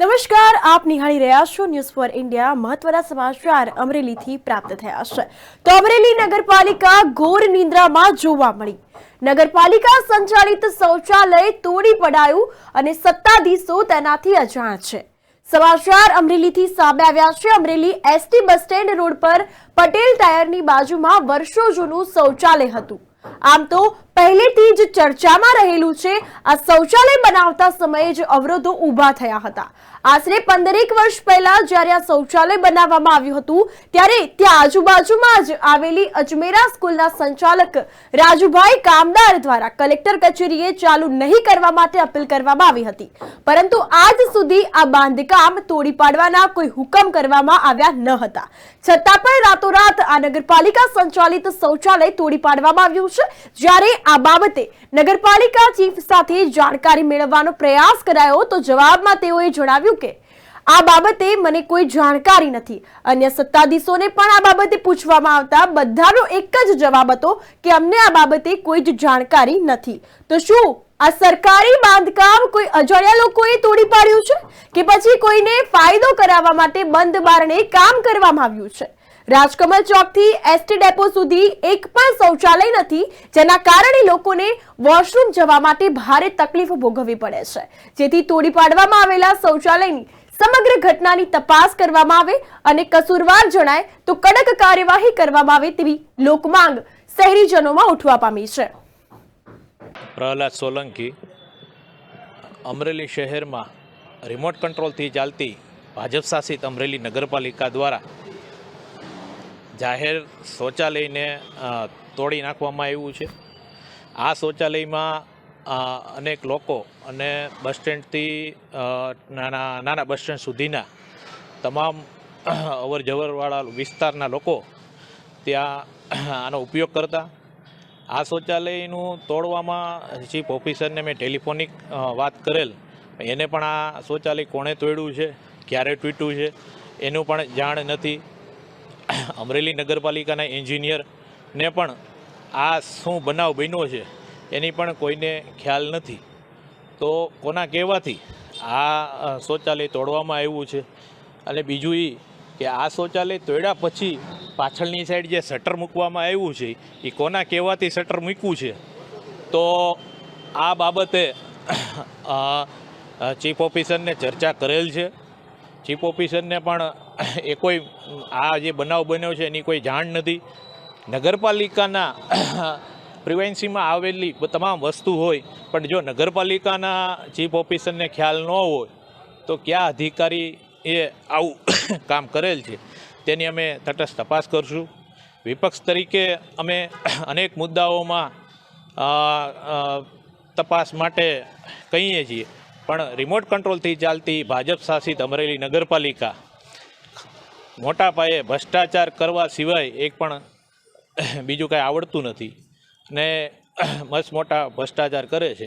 નમસ્કાર, આપ નિહાળી રહ્યા છો ન્યૂઝ ફોર ઇન્ડિયા. મહત્વના સમાચાર અમરેલીથી પ્રાપ્ત થયા છે. તો અમરેલી નગરપાલિકા ઘોર નિંદ્રામાં જોવા મળી. નગરપાલિકા સંચાલિત શૌચાલય તોડી પડાયું અને સત્તાધીશો તેનાથી અજાણ છે. સમાચાર અમરેલીથી સામે આવ્યા છે. Amreli ST bus stand road પર પટેલ ટાયરની બાજુમાં વર્ષો જૂનું શૌચાલય હતું. આમ તો પહેલેથી જ ચર્ચામાં રહેલું છે. આ શૌચાલય બનાવતા સમયે જ અવરોધો ઊભા થયા હતા. આશરે પંદરેક વર્ષ પહેલા જ્યારે આ શૌચાલય બનાવવામાં આવ્યું હતું, ત્યારે ત્યાં આજુબાજુમાં જ આવેલી અજમેરા સ્કૂલના સંચાલક રાજુભાઈ કામદાર દ્વારા કલેક્ટર કચેરીએ ચાલુ નહીં કરવા માટે અપીલ કરવામાં આવી હતી. પરંતુ આજ સુધી આ બાંધકામ તોડી પાડવાના કોઈ હુકમ કરવામાં આવ્યા ન હતા. છતાં પણ રાતોરાત આ નગરપાલિકા સંચાલિત શૌચાલય તોડી પાડવામાં આવ્યું છે. જ્યારે આ બાબતે નગરપાલિકા ચીફ સાથે જાણકારી મેળવવાનો પ્રયાસ કરાયો તો જવાબમાં તેઓએ જણાવ્યું કે, આ બાબતે મને કોઈ જાણકારી નથી. અન્ય સત્તાધીશોને પણ આ બાબતે પૂછવામાં આવતા બધાનો એક જ જવાબ હતો કે અમને આ બાબતે કોઈ જ જાણકારી નથી. તો શું આ સરકારી બાંધકામ કોઈ અજાણ્યા લોકોએ તોડી પાડ્યું છે? કે પછી કોઈને ફાયદો કરાવવા માટે બંધ બારણે કામ કરવામાં આવ્યું છે? રાજકમલ ચોકથી એસટી ડેપો સુધી એક પણ શૌચાલય નથી, જેના કારણે લોકોને વોશરૂમ જવા માટે ભારે તકલીફ ભોગવવી પડે છે. જેથી તોડી પાડવામાં આવેલા શૌચાલયની સમગ્ર ઘટનાની તપાસ કરવામાં આવે અને કસૂરવાર જણાય તો કડક કાર્યવાહી કરવામાં આવે તેવી લોકમાંગ શહેરીજનોમાં ઉઠવા પામી છે. પ્રહલાદ સોલંકી, અમરેલી શહેરમાં રિમોટ કંટ્રોલથી ચાલતી ભાજપ શાસિત અમરેલી નગરપાલિકા દ્વારા જાહેર શૌચાલયને તોડી નાખવામાં આવ્યું છે. આ શૌચાલયમાં અનેક લોકો અને બસ સ્ટેન્ડથી નાના નાના બસ સ્ટેન્ડ સુધીના તમામ અવર જવરવાળા વિસ્તારના લોકો ત્યાં આનો ઉપયોગ કરતા. આ શૌચાલયનું તોડવામાં ચીફ ઓફિસરને મેં ટેલિફોનિક વાત કરેલ. એને પણ આ શૌચાલય કોણે તોડ્યું છે? ક્યારે તૂટ્યું છે? એનું પણ જાણ નથી. અમરેલી નગરપાલિકાના એન્જિનિયરને પણ આ શું બનાવ બન્યો છે એની પણ કોઈને ખ્યાલ નથી. તો કોના કહેવાથી આ શૌચાલય તોડવામાં આવ્યું છે? અને બીજું એ કે આ શૌચાલય તોડ્યા પછી પાછળની સાઈડ જે શટર મૂકવામાં આવ્યું છે એ કોના કહેવાથી શટર મૂક્યું છે? તો આ બાબતે ચીફ ઓફિસરને ચર્ચા કરેલ છે. ચીફ ઓફિસરને પણ એ કોઈ, આ જે બનાવ બન્યો છે એની કોઈ જાણ નથી. નગરપાલિકાના પ્રિવેન્સીમાં આવેલી તમામ વસ્તુ હોય, પણ જો નગરપાલિકાના ચીફ ઓફિસરને ખ્યાલ ન હોય, તો કયા અધિકારી એ આવું કામ કરેલ છે, તેની અમે તટસ્થ તપાસ કરશું. વિપક્ષ તરીકે અમે અનેક મુદ્દાઓમાં તપાસ માટે કહીએ છીએ. પણ રિમોટ કંટ્રોલથી ચાલતી ભાજપ શાસિત અમરેલી નગરપાલિકા મોટા પાયે ભ્રષ્ટાચાર કરવા સિવાય એક પણ બીજું કાંઈ આવડતું નથી. ને મસ્ત મોટા ભ્રષ્ટાચાર કરે છે.